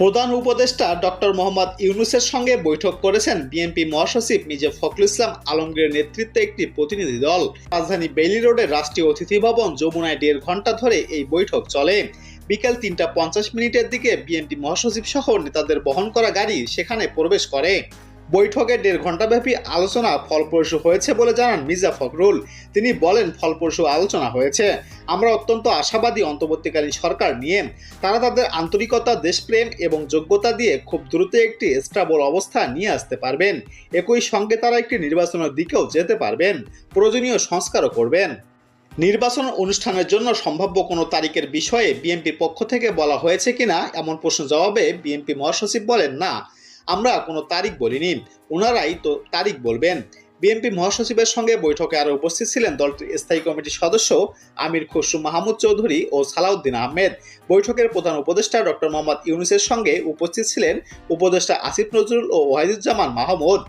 প্রধান উপদেষ্টা ডক্টর মোহাম্মদ ইউনুসের সঙ্গে বৈঠক করেছেন বিএনপি মহাসচিব মির্জা ফখরুল ইসলাম আলমগীরের নেতৃত্বে একটি প্রতিনিধি দল। রাজধানী বেইলি রোডের রাষ্ট্রীয় অতিথি ভবন যমুনায় দেড় ঘণ্টা ধরে এই বৈঠক চলে। বিকেল তিনটা পঞ্চাশ মিনিটের দিকে বিএনপি মহাসচিব সহ নেতাদের বহন করা গাড়ি সেখানে প্রবেশ করে। বৈঠকে দেড় ঘণ্টাব্যাপী আলোচনা ফলপ্রসূ হয়েছে বলে জানান মির্জা ফখরুল। তিনি বলেন, ফলপ্রসূ আলোচনা হয়েছে। আমরা অত্যন্ত আশাবাদী অন্তর্বর্তীকালীন সরকার নিয়ে তারা তাদের আন্তরিকতা, দেশপ্রেম এবং যোগ্যতা দিয়ে খুব দ্রুত একটি স্ট্রাবল অবস্থা নিয়ে আসতে পারবেন। একই সঙ্গে তারা একটি নির্বাচনের দিকেও যেতে পারবেন। প্রয়োজনীয় সংস্কারও করবেন। নির্বাচন অনুষ্ঠানের জন্য সম্ভাব্য কোনো তারিখের বিষয়ে বিএনপির পক্ষ থেকে বলা হয়েছে কিনা এমন প্রশ্ন জবাবে বিএনপি মহাসচিব বলেন, না, আমরা কোনো তারিখ বলিনি। ওনারাই তো তারিখ বলবেন। বিএনপি মহাসচিবের সঙ্গে বৈঠকে আরও উপস্থিত ছিলেন দলটির স্থায়ী কমিটির সদস্য আমির খসরু মাহমুদ চৌধুরী ও সালাউদ্দিন আহমেদ। বৈঠকের প্রধান উপদেষ্টা ডক্টর মোহাম্মদ ইউনুসের সঙ্গে উপস্থিত ছিলেন উপদেষ্টা আসিফ নজরুল ও ওয়াহিদুজ্জামান মাহমুদ।